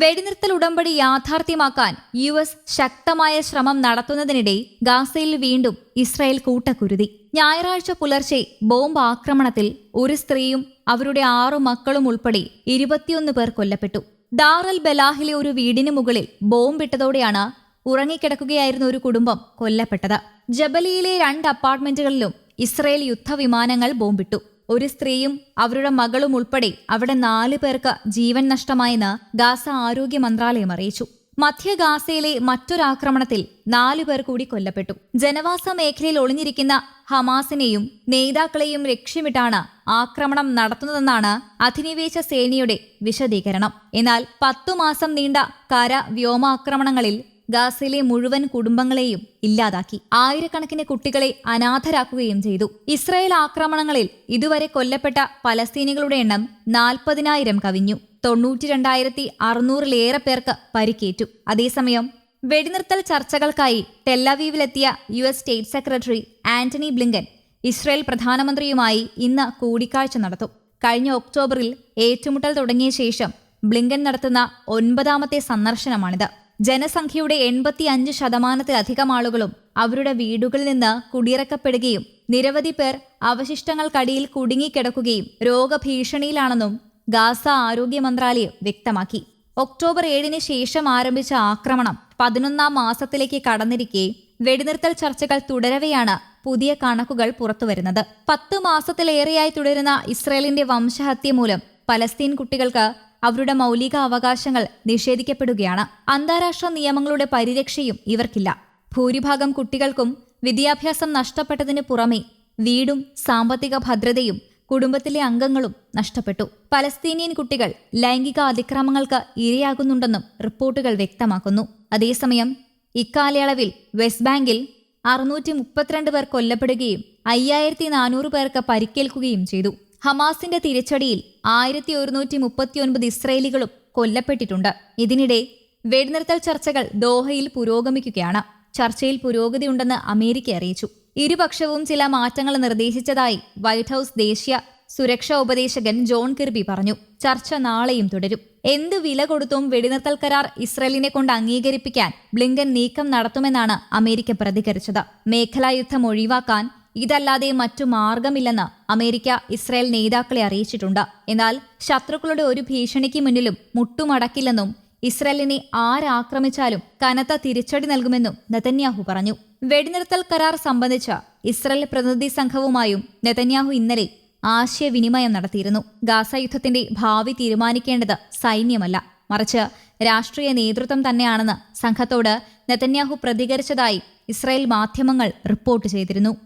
വെടിനിർത്തൽ ഉടമ്പടി യാഥാർത്ഥ്യമാക്കാൻ യു എസ് ശക്തമായ ശ്രമം നടത്തുന്നതിനിടെ ഗാസയിൽ വീണ്ടും ഇസ്രായേൽ കൂട്ടക്കുരുതി. ഞായറാഴ്ച പുലർച്ചെ ബോംബ് ആക്രമണത്തിൽ ഒരു സ്ത്രീയും അവരുടെ ആറു മക്കളും ഉൾപ്പെടെ ഇരുപത്തിയൊന്ന് പേർ കൊല്ലപ്പെട്ടു. ദാറൽ ബലാഹിലെ ഒരു വീടിന് മുകളിൽ ബോംബിട്ടതോടെയാണ് ഉറങ്ങിക്കിടക്കുകയായിരുന്ന ഒരു കുടുംബം കൊല്ലപ്പെട്ടത്. ജബലിയിലെ രണ്ട് അപ്പാർട്ട്മെന്റുകളിലും ഇസ്രയേൽ യുദ്ധവിമാനങ്ങൾ ബോംബിട്ടു. ഒരു സ്ത്രീയും അവരുടെ മകളും ഉൾപ്പെടെ അവിടെ നാല് പേർക്ക് ജീവൻ നഷ്ടമായെന്ന് ഗാസ ആരോഗ്യ മന്ത്രാലയം അറിയിച്ചു. മധ്യ ഗാസയിലെ മറ്റൊരാക്രമണത്തിൽ നാലു പേർ കൂടി കൊല്ലപ്പെട്ടു. ജനവാസ മേഖലയിൽ ഒളിഞ്ഞിരിക്കുന്ന ഹമാസിനെയും നേതാക്കളെയും ലക്ഷ്യമിട്ടാണ് ആക്രമണം നടത്തുന്നതെന്നാണ് അധിനിവേശ സേനയുടെ വിശദീകരണം. എന്നാൽ പത്തു മാസം നീണ്ട കര വ്യോമാക്രമണങ്ങളിൽ ഗാസയിലെ മുഴുവൻ കുടുംബങ്ങളെയും ഇല്ലാതാക്കി. ആയിരക്കണക്കിന് കുട്ടികളെ അനാഥരാക്കുകയും ചെയ്തു. ഇസ്രായേൽ ആക്രമണങ്ങളിൽ ഇതുവരെ കൊല്ലപ്പെട്ട പലസ്തീനികളുടെ എണ്ണം നാൽപ്പതിനായിരം കവിഞ്ഞു. തൊണ്ണൂറ്റി രണ്ടായിരത്തി അറുന്നൂറിലേറെ പേർക്ക് പരിക്കേറ്റു. അതേസമയം വെടിനിർത്തൽ ചർച്ചകൾക്കായി ടെല്ലവീവിലെത്തിയ U S state secretary Antony Blinken Israel പ്രധാനമന്ത്രിയുമായി ഇന്ന് കൂടിക്കാഴ്ച നടത്തും. കഴിഞ്ഞ ഒക്ടോബറിൽ ഏറ്റുമുട്ടൽ തുടങ്ങിയ ശേഷം ബ്ലിങ്കൻ നടത്തുന്ന ഒൻപതാമത്തെ സന്ദർശനമാണിത്. ജനസംഖ്യയുടെ എൺപത്തിയഞ്ച് ശതമാനത്തിലധികം ആളുകളും അവരുടെ വീടുകളിൽ നിന്ന് കുടിയിറക്കപ്പെടുകയും നിരവധി പേർ അവശിഷ്ടങ്ങൾക്കടിയിൽ കുടുങ്ങിക്കിടക്കുകയും രോഗഭീഷണിയിലാണെന്നും ഗാസ ആരോഗ്യ മന്ത്രാലയം വ്യക്തമാക്കി. ഒക്ടോബർ ഏഴിന് ശേഷം ആരംഭിച്ച ആക്രമണം പതിനൊന്നാം മാസത്തിലേക്ക് കടന്നിരിക്കെ വെടിനിർത്തൽ ചർച്ചകൾ തുടരവെയാണ് പുതിയ കണക്കുകൾ പുറത്തുവരുന്നത്. പത്ത് മാസത്തിലേറെയായി തുടരുന്ന ഇസ്രയേലിന്റെ വംശഹത്യ മൂലം പലസ്തീൻ കുട്ടികൾക്ക് അവരുടെ മൗലിക അവകാശങ്ങൾ നിഷേധിക്കപ്പെടുകയാണ്. അന്താരാഷ്ട്ര നിയമങ്ങളുടെ പരിരക്ഷയും ഇവർക്കില്ല. ഭൂരിഭാഗം കുട്ടികൾക്കും വിദ്യാഭ്യാസം നഷ്ടപ്പെട്ടതിനു പുറമെ വീടും സാമ്പത്തിക ഭദ്രതയും കുടുംബത്തിലെ അംഗങ്ങളും നഷ്ടപ്പെട്ടു. പലസ്തീനിയൻ കുട്ടികൾ ലൈംഗിക അതിക്രമങ്ങൾക്ക് ഇരയാകുന്നുണ്ടെന്നും റിപ്പോർട്ടുകൾ വ്യക്തമാക്കുന്നു. അതേസമയം ഇക്കാലയളവിൽ വെസ്റ്റ് ബാങ്കിൽ അറുന്നൂറ്റി മുപ്പത്തിരണ്ട് പേർ കൊല്ലപ്പെടുകയും അയ്യായിരത്തി നാനൂറ് പേർക്ക് പരിക്കേൽക്കുകയും ചെയ്തു. ഹമാസിന്റെ തിരിച്ചടിയിൽ ആയിരത്തി ഒരുന്നൂറ്റി മുപ്പത്തിയൊൻപത് ഇസ്രയേലികളും കൊല്ലപ്പെട്ടിട്ടുണ്ട്. ഇതിനിടെ വെടിനിർത്തൽ ചർച്ചകൾ ദോഹയിൽ പുരോഗമിക്കുകയാണ്. ചർച്ചയിൽ പുരോഗതിയുണ്ടെന്ന് അമേരിക്ക അറിയിച്ചു. ഇരുപക്ഷവും ചില മാറ്റങ്ങൾ നിർദ്ദേശിച്ചതായി വൈറ്റ് ഹൌസ് ദേശീയ സുരക്ഷാ ഉപദേശകൻ ജോൺ കിർബി പറഞ്ഞു. ചർച്ച നാളെയും തുടരും. എന്ത് വില കൊടുത്തും വെടിനിർത്തൽ കരാർ ഇസ്രയേലിനെ കൊണ്ട് അംഗീകരിപ്പിക്കാൻ ബ്ലിങ്കൻ നീക്കം നടത്തുമെന്നാണ് അമേരിക്ക പ്രതികരിച്ചത്. മേഖലായുദ്ധം ഒഴിവാക്കാൻ ഇതല്ലാതെ മറ്റു മാർഗമില്ലെന്ന് അമേരിക്ക ഇസ്രായേൽ നേതാക്കളെ അറിയിച്ചിട്ടുണ്ട്. എന്നാൽ ശത്രുക്കളുടെ ഒരു ഭീഷണിക്ക് മുന്നിലും മുട്ടുമടക്കില്ലെന്നും ഇസ്രായേലിനെ ആരാക്രമിച്ചാലും കനത്ത തിരിച്ചടി നൽകുമെന്നും നെതന്യാഹു പറഞ്ഞു. വെടിനിർത്തൽ കരാർ സംബന്ധിച്ച ഇസ്രായേൽ പ്രതിനിധി സംഘവുമായും നെതന്യാഹു ഇന്നലെ ആശയവിനിമയം നടത്തിയിരുന്നു. ഗാസ യുദ്ധത്തിന്റെ ഭാവി തീരുമാനിക്കേണ്ടത് സൈന്യമല്ല. മറിച്ച് രാഷ്ട്രീയ നേതൃത്വം തന്നെയാണെന്ന് സംഘത്തോട് നെതന്യാഹു പ്രതികരിച്ചതായി ഇസ്രായേൽ മാധ്യമങ്ങൾ റിപ്പോർട്ട് ചെയ്തിരുന്നു.